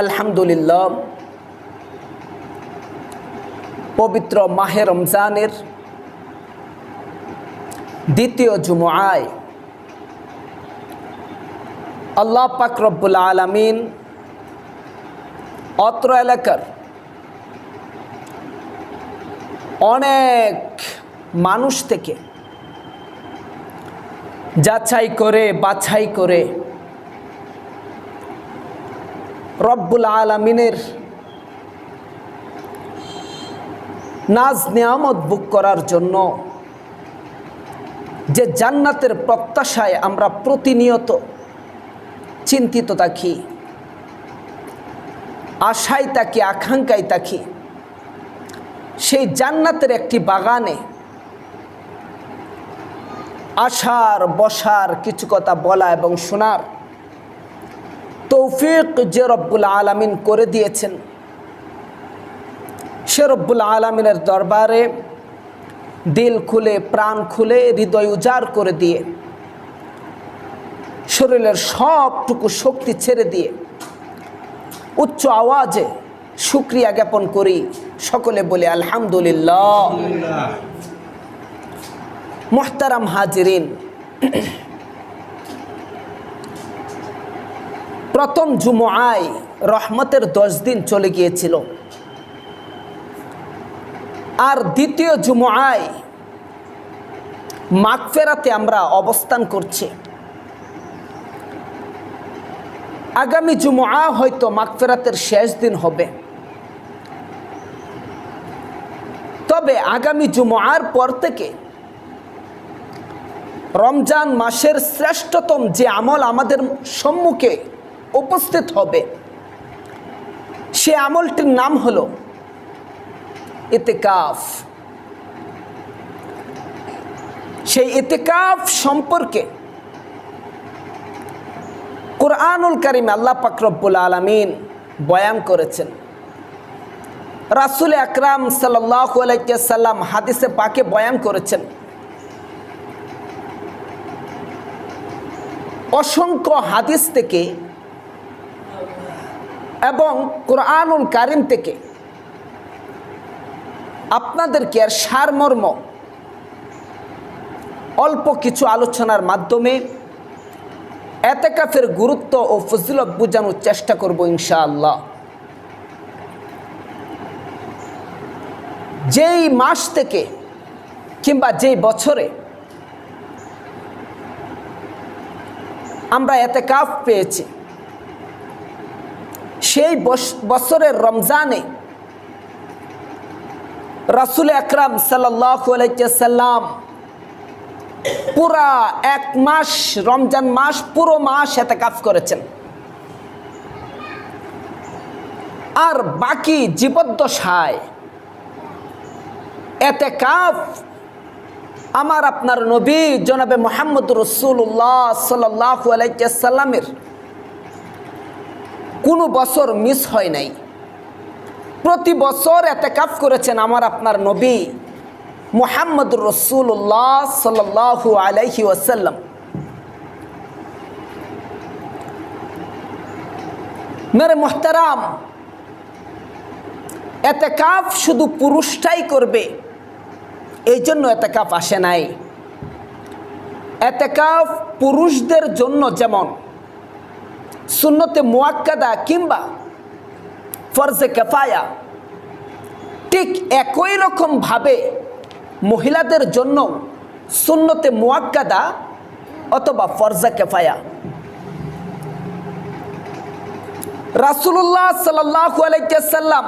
আলহামদুলিল্লাহ। পবিত্র মাহে রমজানের দ্বিতীয় জুমআয় আল্লাহ পাক রব্বুল আলমিন অত্র এলাকার অনেক মানুষ থেকে যাচাই করে, বাছাই করে রব্বুল আলমিনের নাজ নিয়ামত বুক করার জন্য যে জান্নাতের প্রত্যাশায় আমরা প্রতিনিয়ত চিন্তিত থাকি, আশায় থাকি, আকাঙ্ক্ষায় থাকি, সেই জান্নাতের একটি বাগানে আসার বসার কিছু কথা বলা এবং শোনার তৌফিক যে রব্বুল আলমিন করে দিয়েছেন। সে রব্বুল আলমিনের দরবারে দিল খুলে প্রাণ খুলে হৃদয় উজাড় করে দিয়ে শরীরের সবটুকু শক্তি ছেড়ে দিয়ে উচ্চ আওয়াজে শুক্রিয়া জ্ঞাপন করি। সকলে বলে আলহামদুলিল্লাহ। মোহতারাম হাজিরিন প্রথম জুমআয় রহমতের দশ দিন চলে গিয়েছিল। আর দ্বিতীয় জুমআয় মাগফেরাতে আমরা অবস্থান করছি। আগামী জুমআ হয়তো মাগফেরাতের শেষ দিন হবে। তবে আগামী জুমআর পর থেকে রমজান মাসের শ্রেষ্ঠতম যে আমল আমাদের সম্মুখে উপস্থিত হবে। সে আমলটির নাম হল ইতেকাফ। সেই ইতেকাফ সম্পর্কে কোরআনুল করিম আল্লাহ পাকরব্বুল আলমিন বয়ান করেছেন। রাসুল আকরাম সাল্লাম হাদিসে পাকে বয়ান করেছেন, অসংখ্য হাদিস থেকে এবং কোরআনুল কারিম থেকে আপনাদেরকে আর সারমর্ম? অল্প কিছু আলোচনার মাধ্যমে এতেকাফের গুরুত্ব ও ফজিলত বোঝানোর চেষ্টা করব ইনশাআল্লাহ। যেই মাস থেকে কিংবা যেই বছরে আমরা এতে কাফ পেয়েছি সেই বছরের রমজানে রাসুল আকরাম সাল্লাম পুরা এক মাস, রমজান মাস, পুরো মাস এতে কাজ করেছেন। আর বাকি জীবদ্দশায় এতে কাফ আমার আপনার নবী জনাবে মোহাম্মদ রসুল্লাহ সাল্লাহ আলাইসাল্লামের কোনো বছর মিস হয় নাই। প্রতি বছর এতে কাফ করেছেন আমার আপনার নবী মোহাম্মদ রসুল্লাহ সাল্লাহ আলাইহি ওয়াসাল্লাম। মেরে মোহতারাম এতে কাপ শুধু পুরুষটাই করবে এই জন্য এতে কাপ আসে নাই। এতে কাপ পুরুষদের জন্য যেমন সুন্নতে মোয়াক্কাদা কিংবা ফরজে কেফায়া, ঠিক একই রকমভাবে মহিলাদের জন্য সুন্নতে মোয়াক্কাদা অথবা ফরজা কেফায়া। রাসুল্লাহ সাল্লাহ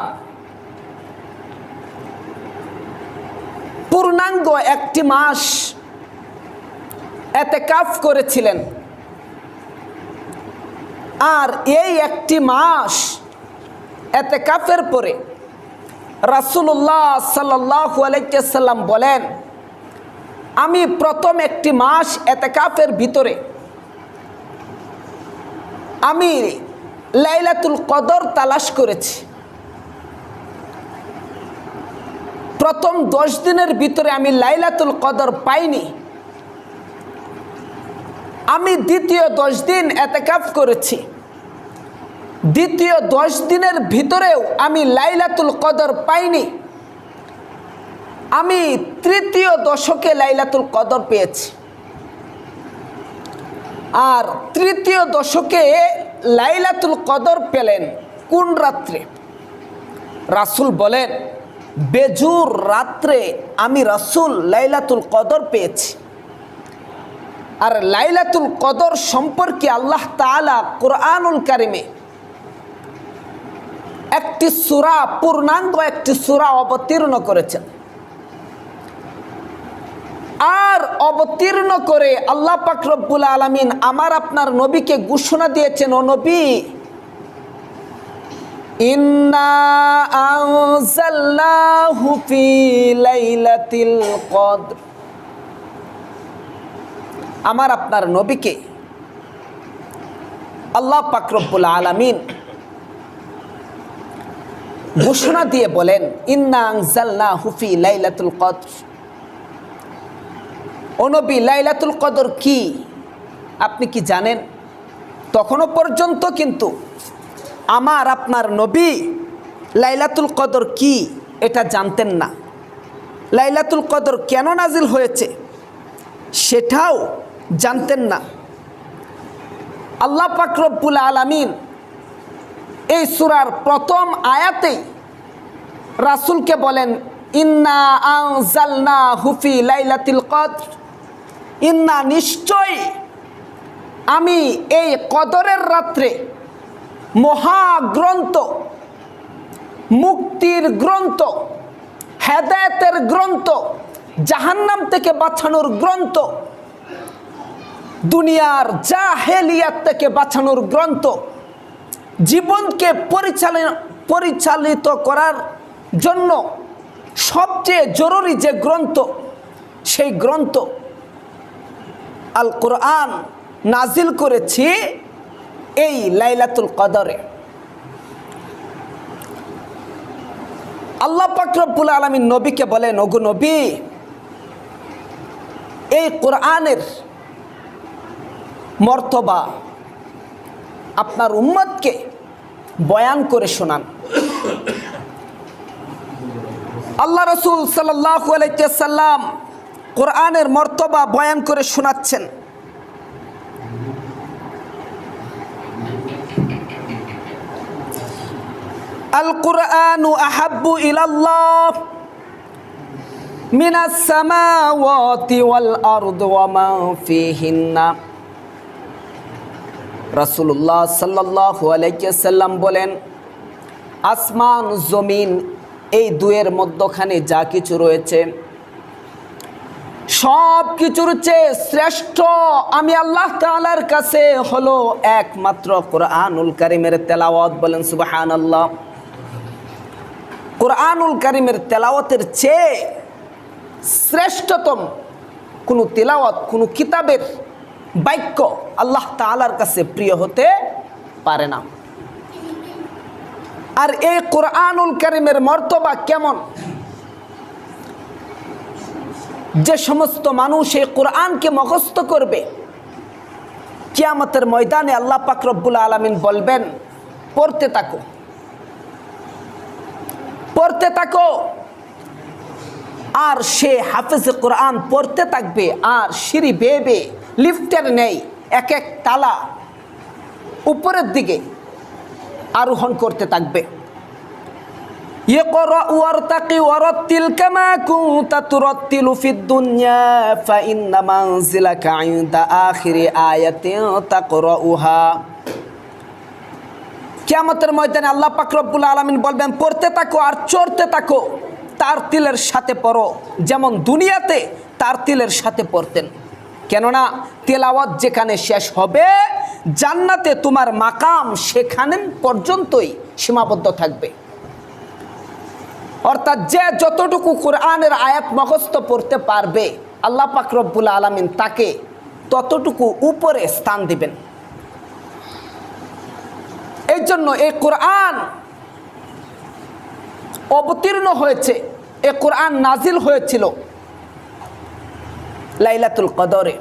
পূর্ণাঙ্গ একটি মাস এতে কাফ করেছিলেন। আর এই একটি মাস এতে কাফের পরে রাসুল্লাহ সাল্লাহ আলাইসাল্লাম বলেন, আমি প্রথম একটি মাস এতে কাফের ভিতরে। আমি লাইলাতুল কদর তালাশ করেছি। প্রথম দশ দিনের ভিতরে আমি লাইলাতুল কদর পাইনি। আমি দ্বিতীয় দশ দিন এতে এতেকাফ করেছি। দ্বিতীয় দশ দিনের ভিতরেও আমি লাইলাতুল কদর পাইনি। আমি তৃতীয় দশকে লাইলাতুল কদর পেয়েছি। আর তৃতীয় দশকে লাইলাতুল কদর পেলেন কোন রাত্রে? রাসুল বলেন, বেজুর রাত্রে আমি রাসুল লাইলাতুল কদর পেয়েছি। আর লাইলাতুল কদর সম্পর্কে আল্লাহ তাআলা কোরআনুল কারিমে একটি সুরা পূর্ণাঙ্গ একটি সুরা অবতীর্ণ করেছেন আর অবতীর্ণ করে আল্লাহ পাক রব্বুল আলামিন আমার আপনার নবীকে ঘোষণা দিয়েছেন, ও নবী আমার আপনার নবীকে আল্লাহ পাক রব্বুল আলামিন ঘোষণা দিয়ে বলেন, ইন্না আনজালনাহু ফি লাইলাতুল কদর। অনবী লাইলাতুল কদর কি? আপনি কি জানেন? তখনও পর্যন্ত কিন্তু আমার, আপনার নবী লাইলাতুল কদর কি? এটা জানতেন না। লাইলাতুল কদর কেন নাজিল হয়েছে? সেটাও জানতেন না। আল্লাহ পাকরব্বুল আলামিন এই সুরার প্রথম আয়াতেই রাসুলকে বলেন, ইন্না আনজালনা হুফি লাইলাতুল কদর। ইন্না নিশ্চয় আমি এই কদরের রাত্রে মহাগ্রন্থ, মুক্তির গ্রন্থ, হেদায়তের গ্রন্থ, জাহান্নাম থেকে বাঁচানোর গ্রন্থ, দুনিয়ার জাহেলিয়াত থেকে বাঁচানোর গ্রন্থ জীবনকে পরিচালনা পরিচালিত করার জন্য সবচেয়ে জরুরি যে গ্রন্থ, সেই গ্রন্থ আল কোরআন নাজিল করেছি এই লাইলাতুল কদরে। আল্লাহ পাকরবুল আলমীর নবীকে বলেন, ওগু নবী, এই কোরআনের মর্তবা আপনার উম্মতকে বয়ান করে শোনান। আল্লাহ রসুল সাল্লাহ আলাইসাল্লাম কোরআনের মর্তবা বয়ান করে শোনাচ্ছেন। আল কুরআনু আহাব্বু ইলাল্লাহ মিনাস সামাওয়াতি ওয়াল আরদ ওয়া মা ফিহিন্না। রাসূলুল্লাহ সাল্লাল্লাহু আলাইহি সাল্লাম বলেন, আসমান জমিন এই দুয়ের মধ্যখানে যা কিছু রয়েছে সব কিছুর চেয়ে শ্রেষ্ঠ আমি আল্লাহ তাআলার কাছে হলো একমাত্র কোরআনুল কারিমের তেলাওয়াত বলেন সুবাহান আল্লাহ কোরআনুল কারিমের তেলাওয়াতের চেয়ে শ্রেষ্ঠতম কোনো তেলাওয়াত, কোনো কিতাবের বাক্য আল্লাহ তাআলার কাছে প্রিয় হতে পারে না। আর এই কোরআনুল কারিমের মর্তবা কেমন? যে সমস্ত মানুষ এই কোরআনকে মুখস্থ করবে, কিয়ামতের ময়দানে আল্লাহ পাক আলমিন বলবেন, পড়তে থাকো। পড়তে থাকো। আর সে হাফেজে কোরআন পড়তে থাকবে, আর সিঁড়ি বেয়ে লিফটের নেই এক এক তালা উপরের দিকে আরোহণ করতে থাকবে يقرأ وارتقي ورتل كما كنت ترتل في الدنيا فإن منزلك عند آخر آية تقرأها কিয়ামতের ময়দানে আল্লাহ পাক রব্বুল আলামিন বলবেন পড়তে থাকো আর চড়তে থাকো তার তিলের সাথে পড়ো যেমন দুনিয়াতে তার তিলের সাথে পড়তেন কেননা তেলাওয়াত যেখানে শেষ হবে, জান্নাতে তোমার মাকাম সেখানে পর্যন্তই সীমাবদ্ধ থাকবে। অর্থাৎ যে যতটুকু কোরআনের আয়াত মুখস্থ পড়তে পারবে, আল্লাহ পাক রব্বুল আলমিন তাকে ততটুকু উপরে স্থান দিবেন। এই জন্য এই কোরআন অবতীর্ণ হয়েছে এ কোরআন নাজিল হয়েছিল লাইলাতুল কদরে।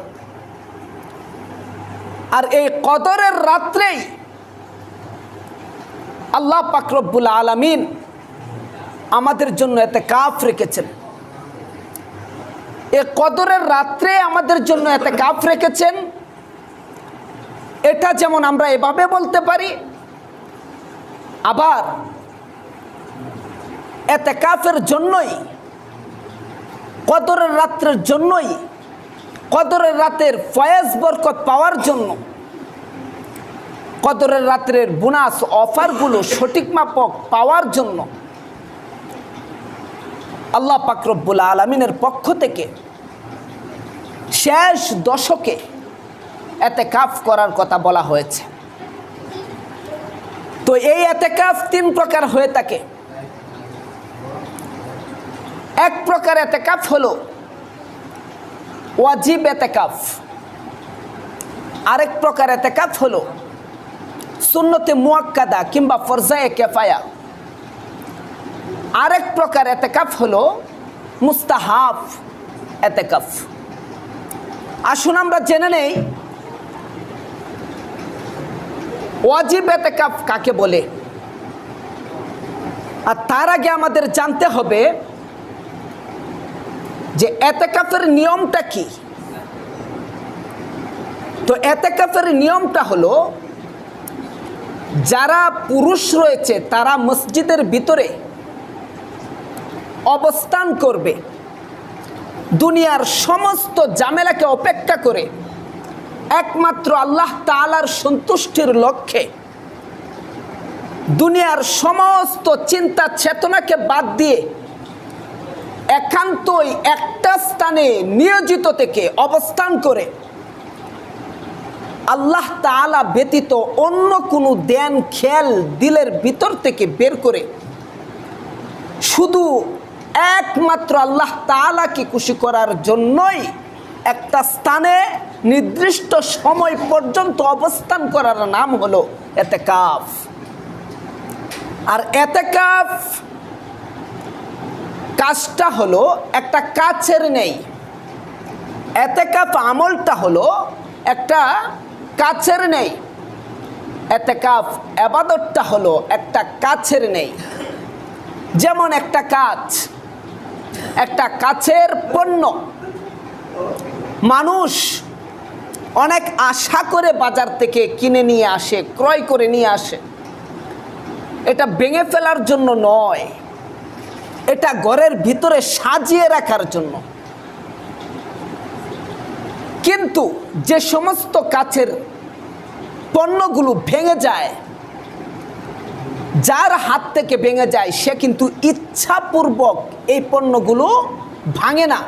আর এই কদরের রাত্রেই আল্লাহ পাকরব্বুল আলমিন আমাদের জন্য এতে কাফ রেখেছেন। এ কদরের রাত্রে আমাদের জন্য এতে কাফ রেখেছেন। এটা যেমন আমরা এভাবে বলতে পারি, আবার এতে কাফের জন্যই, কদরের রাত্রের জন্যই কদরের রাতের ফয়েজ বরকত পাওয়ার জন্য কদরের রাত্রের বোনাস অফারগুলো সঠিক মাপক পাওয়ার জন্য আল্লাহ পাকরব্বুল আলমিনের পক্ষ থেকে শেষ দশকে এতে কাফ করার কথা বলা হয়েছে। তো এই এতে কাফ তিন প্রকার হয়ে থাকে। এক প্রকার এতে কাফ হলো ওয়াজিব এতেকাফ। আরেক প্রকার এতেকাফ হলো সুন্নতে মুয়াক্কাদা কিংবা ফরজায়ে কেফায়া। আরেক প্রকার এতেকাফ হলো মুস্তাহাফ এতেকাফ। আসুন আমরা জেনে নেই ওয়াজিব এতেকাফ কাকে বলে। আর তার আগে আমাদের জানতে হবে যে এতেকাফের নিয়মটা কি? তো এতেকাফের নিয়মটা হলো, যারা পুরুষ রয়েছে তারা মসজিদের ভিতরে অবস্থান করবে, দুনিয়ার সমস্ত জামেলাকে অপেক্ষা করে, একমাত্র আল্লাহ তালার সন্তুষ্টির লক্ষ্যে দুনিয়ার সমস্ত চিন্তা চেতনাকে বাদ দিয়ে একান্তই একটা স্থানে নিয়োজিত থেকে অবস্থান করে। আল্লাহ তালা ব্যতীত অন্য কোনো দেন খেয়াল দিলের ভিতর থেকে বের করে। শুধু একমাত্র আল্লাহ তালাকে খুশি করার জন্যই একটা স্থানে নির্দিষ্ট সময় পর্যন্ত অবস্থান করার নাম হলো এতে কাফ আর এতে কাফ কাজটা হলো একটা কাছের নেই। এতে কাপ আমলটা হলো একটা কাছের নেই। এতে কাপ আবাদতটা হলো একটা কাছের নেই। যেমন একটা কাজ, একটা কাছের পণ্য। মানুষ অনেক আশা করে বাজার থেকে কিনে নিয়ে আসে, ক্রয় করে নিয়ে আসে। এটা ভেঙে ফেলার জন্য নয়। এটা ঘরের ভিতরে সাজিয়ে রাখার জন্য। কিন্তু যে সমস্ত কাছের পণ্যগুলো ভেঙে যায়, যার হাত থেকে ভেঙে যায়, সে কিন্তু ইচ্ছাপূর্বক এই পণ্যগুলো ভাঙে না।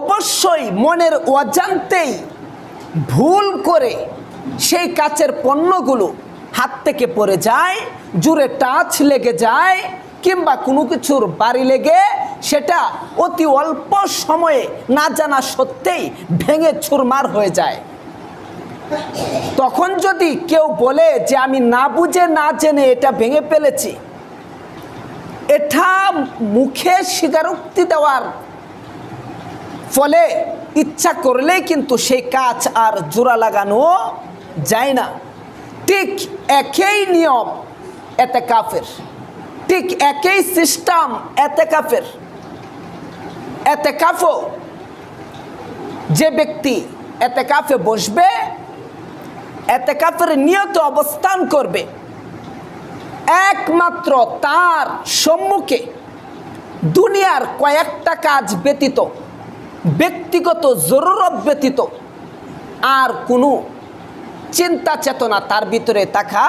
অবশ্যই মনের অজান্তেই ভুল করে সেই কাচের পণ্যগুলো হাত থেকে পড়ে যায়, জুড়ে টাচ লেগে যায় কিংবা কোনো কিছুর বাড়ি লেগে সেটা অতি অল্প সময়ে না জানা সত্ত্বেই ভেঙে চুরমার হয়ে যায়। তখন যদি কেউ বলে যে আমি না বুঝে না জেনে এটা ভেঙে ফেলেছি, এটা মুখে স্বীকারোক্তি দেওয়ার ফলে ইচ্ছা করলেই কিন্তু সেই কাজ আর জোড়া লাগানো যায় না। ঠিক একই নিয়ম, এতে কাফের। ঠিক একই সিস্টেম, এতে কাফও যে ব্যক্তি এতে কাফে বসবে, এতে কাফের নিয়ত অবস্থান করবে। একমাত্র তার সম্মুখে দুনিয়ার কয়েকটা কাজ ব্যতীত, ব্যক্তিগত জরুরত ব্যতীত, আর কোনো চিন্তা চেতনা তার ভিতরে থাকা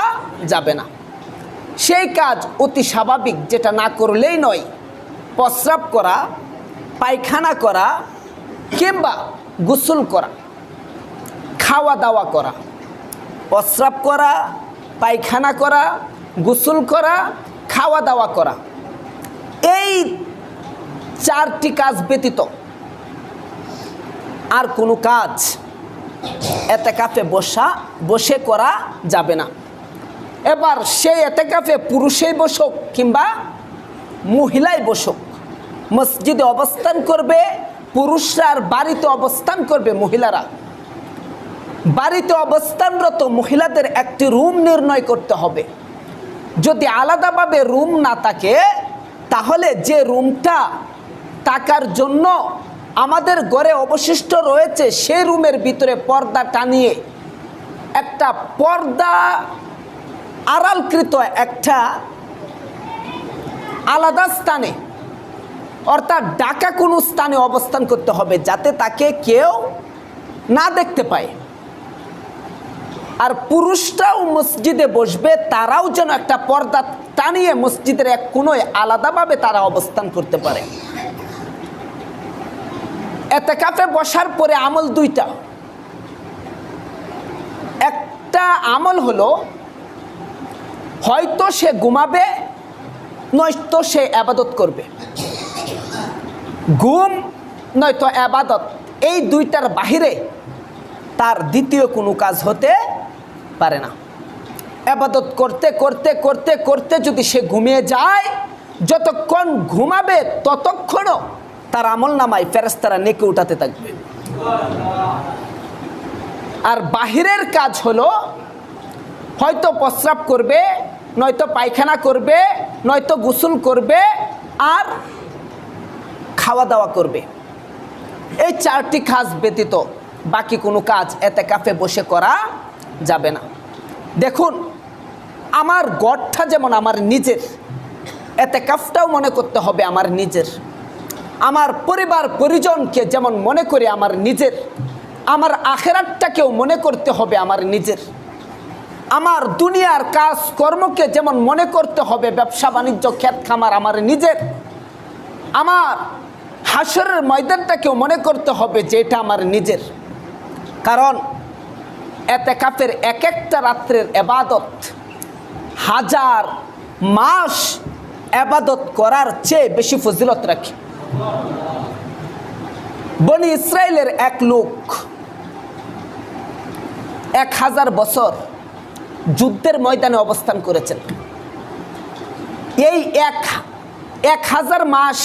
যাবে না। সেই কাজ অতি স্বাভাবিক, যেটা না করলেই নয়। প্রস্রাব করা, পায়খানা করা, কিংবা গোসল করা খাওয়া দাওয়া করা, প্রস্রাব করা, পায়খানা করা, গোসল করা খাওয়া দাওয়া করা, এই চারটি কাজ ব্যতীত আর কোনো কাজ এতে কাপে বসা, বসে করা যাবে না। এবার সেই এতে কাফে পুরুষেই বসুক কিংবা মহিলাই বসুক। মসজিদে অবস্থান করবে, পুরুষরা আর বাড়িতে অবস্থান করবে মহিলারা। বাড়িতে অবস্থানরত মহিলাদের একটি রুম নির্ণয় করতে হবে। যদি আলাদাভাবে রুম না থাকে, তাহলে যে রুমটা থাকার জন্য আমাদের ঘরে অবশিষ্ট রয়েছে সেই রুমের ভিতরে পর্দা টানিয়ে একটা পর্দা আড়ালকৃত একটা আলাদা স্থানে, অর্থাৎ ডাকা কোনো স্থানে অবস্থান করতে হবে যাতে তাকে কেউ না দেখতে পায়। আর পুরুষরাও মসজিদে বসবে, তারাও যেন একটা পর্দা টানিয়ে মসজিদের এক কোনোয় আলাদাভাবে তারা অবস্থান করতে পারে। এতে কাফে বসার পরে আমল দুইটা। একটা আমল হলো হয়তো সে ঘুমাবে, নয়তো সে আবাদত করবে। ঘুম নয়তো আবাদত, এই দুইটার বাহিরে তার দ্বিতীয় কোনো কাজ হতে পারে না। আবাদত করতে করতে করতে করতে যদি সে ঘুমিয়ে যায়, যতক্ষণ ঘুমাবে ততক্ষণও তার আমল নামায় ফেরেস্তারা নেকে উঠাতে থাকবে। আর বাহিরের কাজ হলো হয়তো প্রস্রাব করবে, নয়তো পায়খানা করবে, নয়তো গোসল করবে আর খাওয়া দাওয়া করবে। এই চারটি কাজ ব্যতীত বাকি কোনো কাজ এতে কাফে বসে করা যাবে না। দেখুন, আমার গড়টা যেমন আমার নিজের এতে কাফটাও মনে করতে হবে আমার নিজের। আমার পরিবার, পরিজনকে যেমন মনে করি আমার নিজের, আমার আখেরাতটাকেও মনে করতে হবে আমার নিজের। আমার দুনিয়ার কাজ কর্মকে যেমন মনে করতে হবে, ব্যবসা বাণিজ্য ক্ষেত খামার আমার নিজের, আমার হাসরের ময়দানটাকেও মনে করতে হবে যে এটা আমার নিজের। কারণ এতে কাফের এক একটা রাত্রের এবাদত, হাজার মাস এবাদত করার চেয়ে বেশি ফজিলত রাখে। বনি ইসরায়েলের এক লোক এক হাজার বছর যুদ্ধের ময়দানে অবস্থান করেছেন। এই এক এক হাজার মাস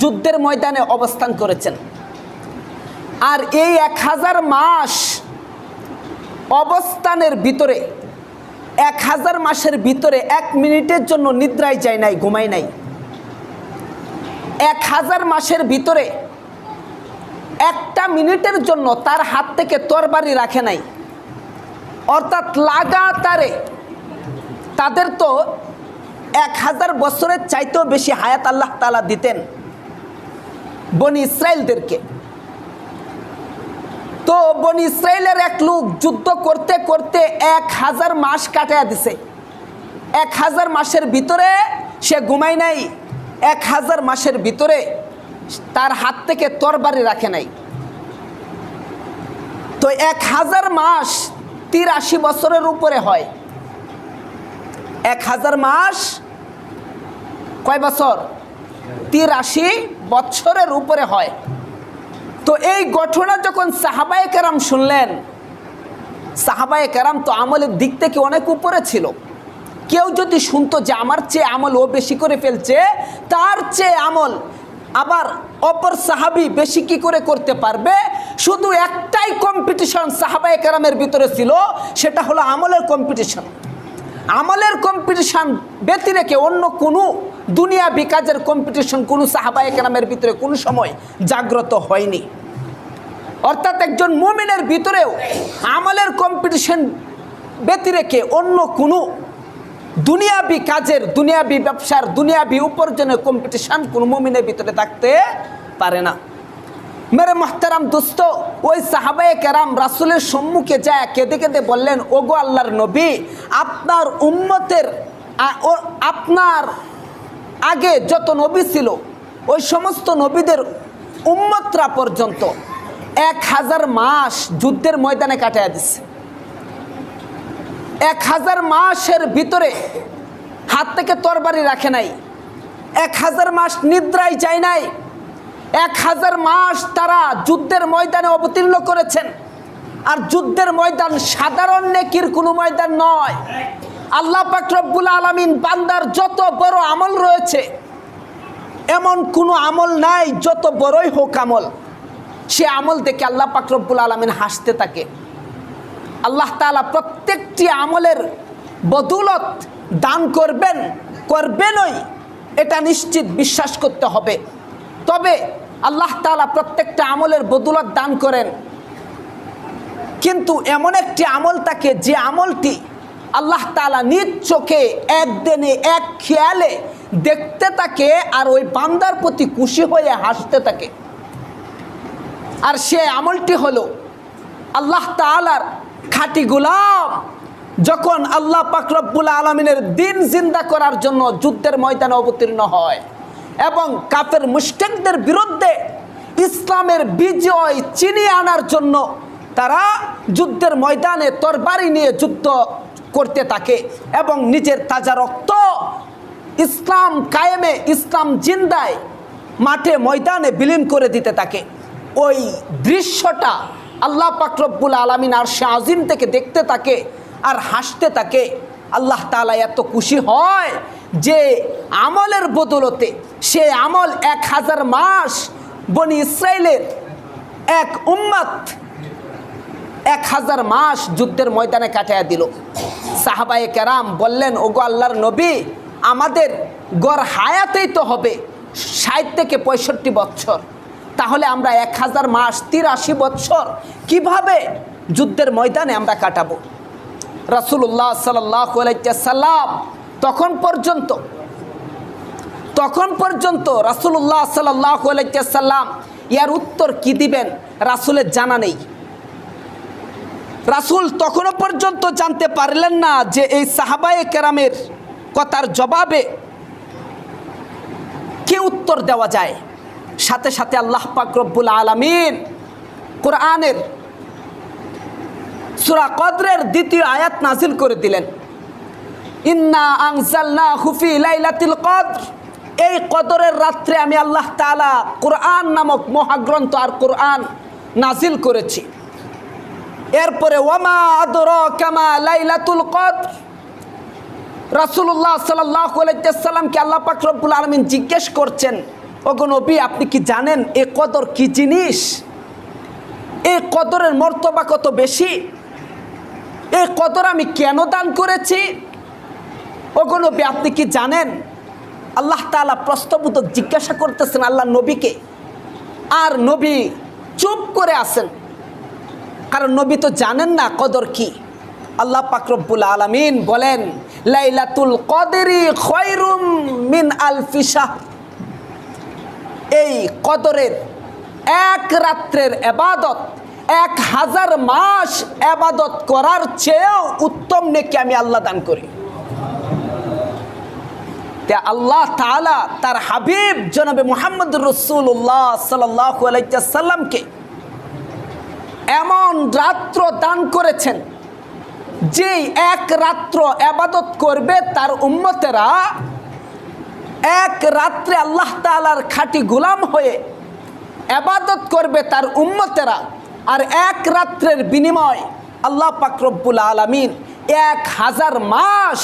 যুদ্ধের ময়দানে অবস্থান করেছেন। আর এই এক হাজার মাস অবস্থানের ভিতরে, এক হাজার মাসের ভিতরে এক মিনিটের জন্য নিদ্রায় যায় নাই, ঘুমায় নাই। এক হাজার মাসের ভিতরে একটা মিনিটের জন্য তার হাত থেকে তরবারি রাখে নাই। অর্থাৎ লাগাতারে তাদের তো এক হাজার বছরের চাইতেও বেশি হায়াত আল্লাহ তালা দিতেন বনি ইসরায়েলদেরকে তো বনি ইসরায়েলের এক লোক যুদ্ধ করতে করতে এক হাজার মাস কাটাইয়া দিছে। এক হাজার মাসের ভিতরে সে ঘুমাই নাই, এক হাজার মাসের ভিতরে তার হাত থেকে তরবারি রাখে নাই। তো এক হাজার মাস তিরাশি বছরের উপরে হয়। এক হাজার মাস, কয় বছর? তিরাশি বছরের উপরে হয়। তো এই ঘটনা যখন সাহাবায় কেরাম শুনলেন, সাহাবায় কেরাম তো আমলের দিক থেকে অনেক উপরে ছিল। কেউ যদি শুনতো যে আমার চেয়ে আমল ও বেশি করে ফেলছে, তার চেয়ে আমল আবার অপর সাহাবি বেশি কি করে করতে পারবে? শুধু একটাই কম্পিটিশন সাহাবায়ে কেরামের ভিতরে ছিল, সেটা হলো আমলের কম্পিটিশন আমলের কম্পিটিশন ব্যতি রেখে অন্য কোনো দুনিয়া বিকাজের কম্পিটিশন কোনো সাহাবায়ে কেরামের ভিতরে কোনো সময় জাগ্রত হয়নি। অর্থাৎ একজন মুমিনের ভিতরেও আমলের কম্পিটিশন ব্যতি রেখে অন্য কোনো দুনিয়াবি কাজের, দুনিয়াবি ব্যবসার, দুনিয়াবি উপার্জনের কম্পিটিশন কোনো মুমিনের ভিতরে থাকতে পারে না। মেরে মোহতারাম দোস্ত ওই সাহাবায়ে কেরাম রাসুলের সম্মুখে যায় কেঁদে কেঁদে বললেন ওগো আল্লাহর নবী আপনার উম্মতের আপনার আগে যত নবী ছিল ওই সমস্ত নবীদের উম্মতরা পর্যন্ত এক হাজার মাস যুদ্ধের ময়দানে কাটাইয়া দিচ্ছে এক হাজার মাসের ভিতরে হাত থেকে তরবারি রাখে নাই। এক হাজার মাস নিদ্রায় যায় নাই। এক হাজার মাস তারা যুদ্ধের ময়দানে অবতীর্ণ করেছেন। আর যুদ্ধের ময়দান সাধারণ নেকির কোনো ময়দান নয়। আল্লাহ পাক রব্বুল আলমিন বান্দার যত বড় আমল রয়েছে, এমন কোনো আমল নাই যত বড়ই হোক আমল। সে আমল দেখে আল্লাহ পাক রব্বুল আলমিন হাসতে থাকে। আল্লাহ তালা প্রত্যেকটি আমলের বদৌলত দান করবেন, করবেনই। এটা নিশ্চিত বিশ্বাস করতে হবে। তবে আল্লাহ তাআলা প্রত্যেকটা আমলের বদুলত দান করেন। কিন্তু এমন একটি আমল থাকে যে আমলটি আল্লাহ তাআলা নিজ চোখে একদিনে এক খেয়ালে দেখতে থাকে আর ওই বান্দার প্রতি খুশি হয়ে হাসতে থাকে। আর সে আমলটি হলো আল্লাহ তাআলার খাঁটি গুলাম, যখন আল্লাহ পাকরব্বুল আলমিনের দিন জিন্দা করার জন্য যুদ্ধের ময়দানে অবতীর্ণ হয়। এবং কাফের মুশটেকদের বিরুদ্ধে ইসলামের বিজয় চিনিয়ে আনার জন্য তারা যুদ্ধের ময়দানে তরবারি নিয়ে যুদ্ধ করতে থাকে এবং নিজের তাজা রক্ত ইসলাম কায়েমে, ইসলাম জিন্দায় মাঠে, ময়দানে বিলীন করে দিতে থাকে। ওই দৃশ্যটা আল্লাহ পাকরব্বুল আলমিন আর সে আজিম থেকে দেখতে থাকে আর হাসতে থাকে। আল্লাহ তালা এত খুশি হয় যে আমলের বদলতে সে আমল এক হাজার মাস বনি ইসরায়েলের এক উম্মাত এক হাজার মাস যুদ্ধের ময়দানে কাটাইয়া দিল। সাহাবায়ে কেরাম বললেন, ওগো আল্লাহর নবী, আমাদের গড় হায়াতেই তো হবে ষাট থেকে পঁয়ষট্টি বছর তাহলে আমরা এক হাজার মাস তিরাশি বছর কীভাবে যুদ্ধের ময়দানে আমরা কাটাবো? রাসুল্লাহ সাল্লাহ সাল্লাম তখন পর্যন্ত তখন পর্যন্ত রাসুল্লাহ সাল্লাম ইয়ার উত্তর কি দিবেন রাসুলের জানা নেই। রাসুল তখনও পর্যন্ত জানতে পারলেন না যে এই সাহাবায়ে কেরামের কথার জবাবে কি উত্তর দেওয়া যায়। সাথে সাথে আল্লাহ পাক রব্বুল আলমিন কোরআনের সুরা কদরের দ্বিতীয় আয়াত নাজিল করে দিলেন। ইন্না আংসাল্লা হুফি লাইলাতিল কদর। এই কদরের রাত্রে আমি আল্লাহ তাআলা কোরআন নামক মহাগ্রন্থ আর কোরআন নাজিল করেছি। এরপরে, ওয়ামা আদর কামা লাইলাতুল কদর? রাসুল্লাহ সাল্লাহ আলাইসাল্লামকে আল্লাহ পাক রব্বুল আলমিন জিজ্ঞেস করছেন, ওগো নবী, আপনি কি জানেন এ কদর কি জিনিস? এই কদরের মর্তবা কত বেশি? এই কদর আমি কেন দান করেছি? ওগো নবী আপনি কি জানেন? আল্লাহ তাআলা প্রশ্নবোধক জিজ্ঞাসা করতেছেন আল্লাহ নবীকে। আর নবী চুপ করে আসেন কারণ নবী তো জানেন না কদর কি। আল্লাহ পাকরব্বুল আলমিন বলেন, লাইলাতুল কদেরি খয়রুম মিন আলফিসাহ এই কদরের এক রাত্রের এবাদত, এক হাজার মাস এবাদত করার চেয়েও উত্তম নেকি আমি আল্লাহ দান করি। তে আল্লাহ তাআলা তার হাবিব জনাবে মোহাম্মদ রসুল্লাহ সাল্লামকে এমন রাত্র দান করেছেন যে এক রাত্র আবাদত করবে তার উম্মতেরা এক রাত্রে আল্লাহ তালার খাঁটি গুলাম হয়ে আবাদত করবে তার উম্মতেরা আর এক রাত্রের বিনিময় আল্লাহ পাকরব্বুল আলমিন এক হাজার মাস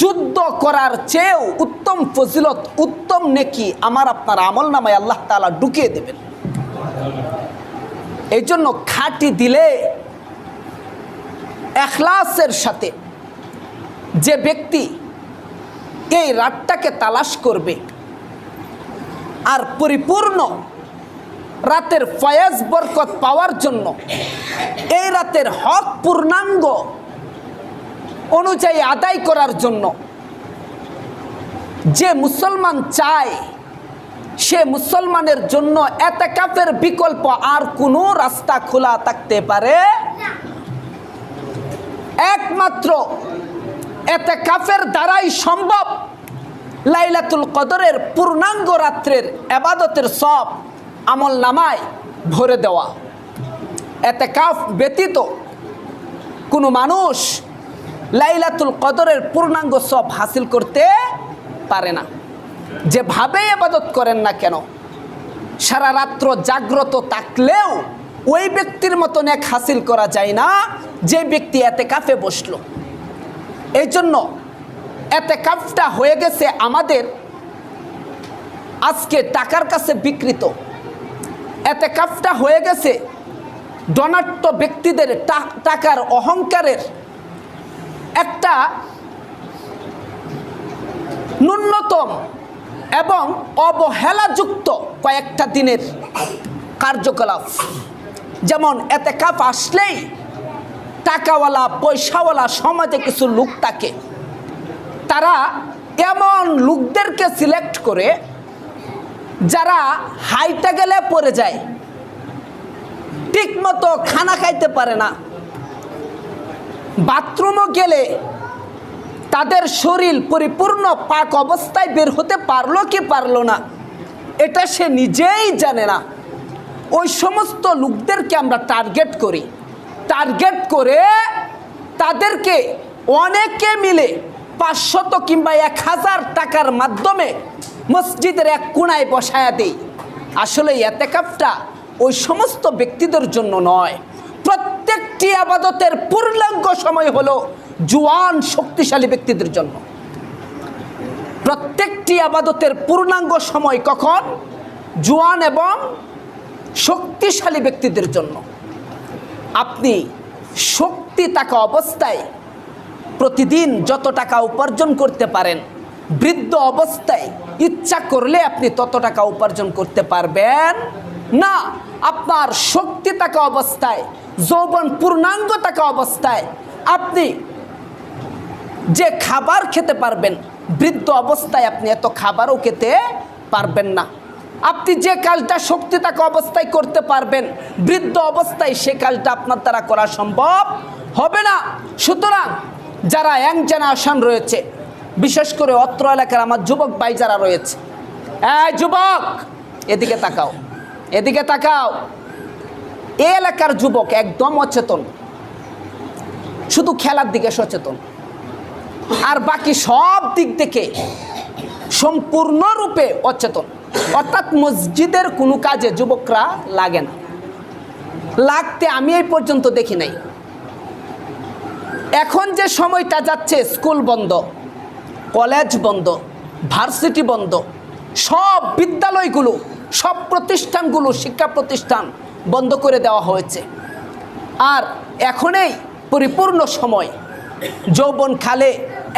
যুদ্ধ করার চেয়েও উত্তম ফজিলত, উত্তম নেকি আমার আপনার আমল নামায় আল্লাহ তালা ঢুকিয়ে দেবেন। এই জন্য খাটি দিলে এখলাসের সাথে যে ব্যক্তি এই রাতটাকে তালাশ করবে আর পরিপূর্ণ রাতের ফয়াজ বরকত পাওয়ার জন্য এই রাতের হক পূর্ণাঙ্গ অনুযায়ী আদায় করার জন্য যে মুসলমান চায়, সে মুসলমানের জন্য এতেকাফের বিকল্প আর কোনো রাস্তা খোলা থাকতে পারে? একমাত্র এতে কাফের দ্বারাই সম্ভব লাইলাতুল কদরের পূর্ণাঙ্গ রাত্রের আবাদতের সব আমল নামায় ভরে দেওয়া। এতে কাফ ব্যতীত কোনো মানুষ লাইলাতুল কদরের পূর্ণাঙ্গ সব হাসিল করতে পারে না। যেভাবে আবাদত করেন না কেন, সারা রাত্র জাগ্রত থাকলেও ওই ব্যক্তির মতন এক হাসিল করা যায় না যে ব্যক্তি এতে কাফে বসল। এই জন্য এতে কাফটা হয়ে গেছে আমাদের আজকে টাকার কাছে বিকৃত। এতে কাফটা হয়ে গেছে ডনাট্য ব্যক্তিদের টাকার অহংকারের একটা ন্যূনতম এবং অবহেলাযুক্ত কয়েকটা দিনের কার্যকলাপ। যেমন এতে কাপ আসলেই টাকাওয়ালা, পয়সাওয়ালা সমাজে কিছু লোক থাকে। তারা এমন লোকদেরকে সিলেক্ট করে যারা হাইটা গেলে পড়ে যায়। ঠিক মতো খানা খাইতে পারে না। বাথরুমও গেলে তাদের শরীর পরিপূর্ণ পাক অবস্থায় বের হতে পারল কি পারল না, এটা সে নিজেই জানে না। ওই সমস্ত লোকদেরকে আমরা টার্গেট করি। টার্গেট করে তাদেরকে অনেকে মিলে পাঁচশত কিংবা এক হাজার টাকার মাধ্যমে মসজিদের এক কোনায় বসায়া দেই। আসলে এতেকাপটা ওই সমস্ত ব্যক্তিদের জন্য নয়। প্রত্যেকটি আবাদতের পূর্ণাঙ্গ সময় হলো জুয়ান শক্তিশালী ব্যক্তিদের জন্য। প্রত্যেকটি আবাদতের পূর্ণাঙ্গ সময় কখন? জুয়ান এবং শক্তিশালী ব্যক্তিদের জন্য। আপনি শক্তি থাকা অবস্থায় প্রতিদিন যত টাকা উপার্জন করতে পারেন, বৃদ্ধ অবস্থায় ইচ্ছা করলে আপনি তত টাকা উপার্জন করতে পারবেন না। আপনার শক্তি থাকা অবস্থায়, যৌবন পূর্ণাঙ্গ থাকা অবস্থায়। আপনি যে খাবার খেতে পারবেন, বৃদ্ধ অবস্থায় আপনি এত খাবারও খেতে পারবেন না। আপনি যে কাজটা শক্তি থাকা অবস্থায় করতে পারবেন, বৃদ্ধ অবস্থায় সে কাজটা আপনার দ্বারা করা সম্ভব হবে না। সুতরাং যারা ইয়াং জেনারেশন রয়েছে, বিশেষ করে অত্র এলাকার আমার যুবক ভাই যারা রয়েছে, এই যুবক, এদিকে তাকাও। এদিকে তাকাও। এ এলাকার যুবক একদম অচেতন। শুধু খেলার দিকে সচেতন। আর বাকি সব দিক থেকে সম্পূর্ণরূপে অচেতন। অর্থাৎ মসজিদের কোনো কাজে যুবকরা লাগে না। লাগতে আমি এই পর্যন্ত দেখি নাই। এখন যে সময়টা যাচ্ছে, স্কুল বন্ধ, কলেজ বন্ধ, ভার্সিটি বন্ধ, সব বিদ্যালয়গুলো সব প্রতিষ্ঠানগুলো শিক্ষা প্রতিষ্ঠান বন্ধ করে দেওয়া হয়েছে। আর এখনই পরিপূর্ণ সময়, যৌবন খালে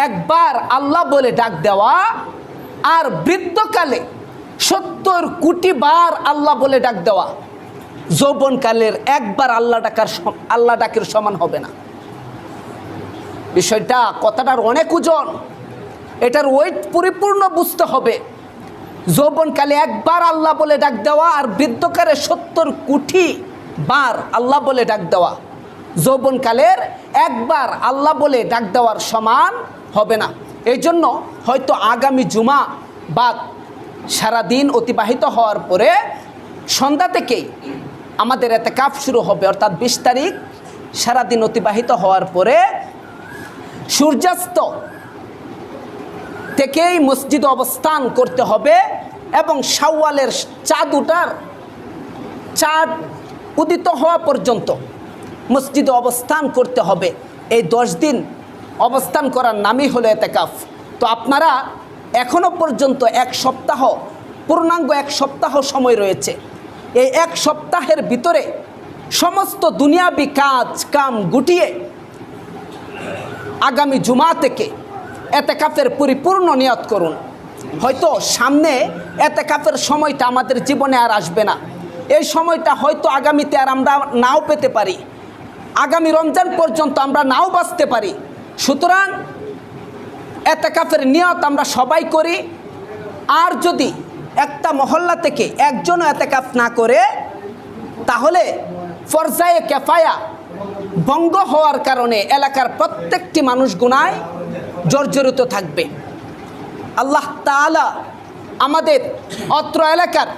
একবার আল্লাহ বলে ডাক দেওয়া আর বৃদ্ধকালে সত্তর কোটি বার আল্লাহ বলে ডাক দেওয়া। যৌবনকালের একবার আল্লাহ ডাকার আল্লাহ ডাকের সমান হবে না। বিষয়টা, কথাটার অনেক ওজন। এটার ওয়েট পরিপূর্ণ বুঝতে হবে। যৌবনকালে একবার আল্লাহ বলে ডাক দেওয়া আর বৃদ্ধকালে সত্তর কোটি বার আল্লাহ বলে ডাক দেওয়া। যৌবনকালের একবার আল্লাহ বলে ডাক দেওয়ার সমান হবে না। এই জন্য হয়তো আগামী জুমা বা সারাদিন অতিবাহিত হওয়ার পরে সন্ধ্যা থেকেই আমাদের এতে কাপ শুরু হবে। অর্থাৎ বিশ তারিখ সারাদিন অতিবাহিত হওয়ার পরে সূর্যাস্ত থেকেই মসজিদ অবস্থান করতে হবে এবং শাওয়ালের চাঁদ উঠার চাঁদ উদিত হওয়া পর্যন্ত মসজিদে অবস্থান করতে হবে। এই দশ দিন অবস্থান করার নামই হলো এতেকাফ। তো আপনারা এখনও পর্যন্ত এক সপ্তাহ, পূর্ণাঙ্গ এক সপ্তাহ সময় রয়েছে। এই এক সপ্তাহের ভিতরে সমস্ত দুনিয়াবি কাজ কাম গুটিয়ে আগামী জুমা থেকে এতে কাফের পরিপূর্ণ নিয়ত করুন। হয়তো সামনে এতে কাফের সময়টা আমাদের জীবনে আর আসবে না। এই সময়টা হয়তো আগামীতে আর আমরা নাও পেতে পারি। আগামী রমজান পর্যন্ত আমরা নাও বাঁচতে পারি। সুতরাং এতে কাফের নিয়ত আমরা সবাই করি। আর যদি একটা মহল্লা থেকে একজনও এতে কাফ না করে, তাহলে ফরজায়ে কেফায়া ভঙ্গ হওয়ার কারণে এলাকার প্রত্যেকটি মানুষ গুনায়। জর্জরিত থাকবে। আল্লাহ তাআলা আমাদের অত্র এলাকার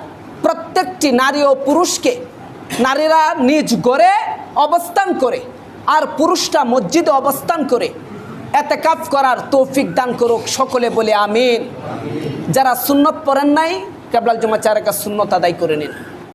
প্রত্যেকটি নারী ও পুরুষকে নারীরা নিজ গড়ে অবস্থান করে আর পুরুষরা মসজিদে অবস্থান করে। এতে কাপ করার তৌফিক দান করুক সকলে বলে আমিন। যারা সুন্নত পড়েন নাই, কেবলাল জমা চারেকা সুন্নত আদায় করে নিন।